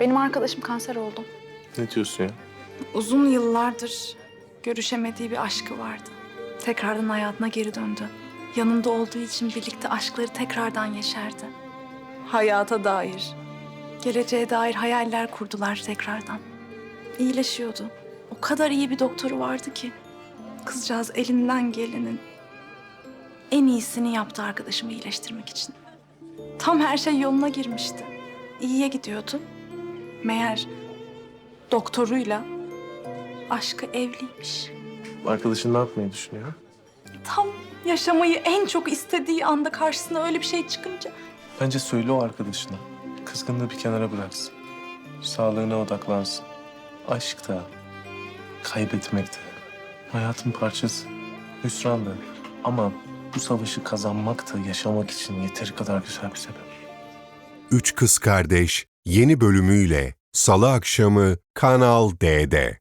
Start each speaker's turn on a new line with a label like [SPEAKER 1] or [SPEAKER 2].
[SPEAKER 1] Benim arkadaşım kanser oldu.
[SPEAKER 2] Ne diyorsun ya?
[SPEAKER 1] Uzun yıllardır görüşemediği bir aşkı vardı. Tekrardan hayatına geri döndü. Yanında olduğu için birlikte aşkları tekrardan yeşerdi. Hayata dair, geleceğe dair hayaller kurdular tekrardan. İyileşiyordu. O kadar iyi bir doktoru vardı ki. Kızcağız elinden gelenin en iyisini yaptı arkadaşımı iyileştirmek için. Tam her şey yoluna girmişti. İyiye gidiyordu. Meğer doktoruyla aşkı evliymiş.
[SPEAKER 2] Arkadaşın ne yapmayı düşünüyor?
[SPEAKER 1] Tam yaşamayı en çok istediği anda karşısına öyle bir şey çıkınca
[SPEAKER 2] Bence söyle o arkadaşına. Kızgınlığı bir kenara bıraksın. Sağlığına odaklansın. Aşk da, kaybetmek de, hayatın parçası. Hüsran da. Ama bu savaşı kazanmak da yaşamak için yeteri kadar güzel bir sebep.
[SPEAKER 3] Üç Kız Kardeş yeni bölümüyle Salı akşamı Kanal D'de.